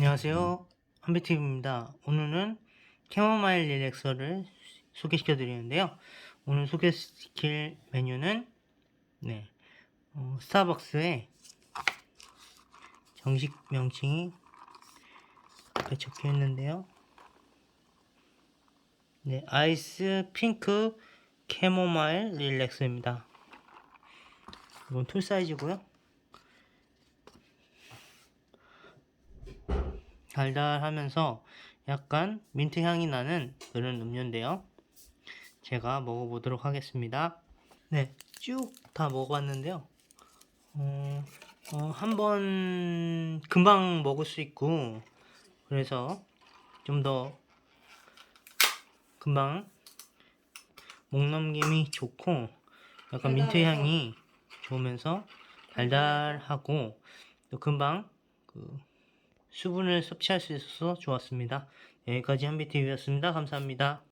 안녕하세요. 한비티브입니다. 오늘은 캐모마일 릴렉서를 소개시켜 드리는데요. 오늘 소개시킬 메뉴는 네, 어, 스타벅스의 정식 명칭이 앞에 적혀 있는데요. 네, 아이스 핑크 캐모마일 릴렉서입니다. 이건 툴 사이즈고요. 달달하면서 약간 민트 향이 나는 그런 음료인데요. 제가 먹어보도록 하겠습니다. 네, 쭉 다 먹어봤는데요. 어, 어, 한번 금방 먹을 수 있고, 그래서 좀 더 금방 목 넘김이 좋고, 약간 민트 향이 좋으면서 달달하고, 또 금방 그 수분을 섭취할 수 있어서 좋았습니다. 여기까지 한비티비였습니다. 감사합니다.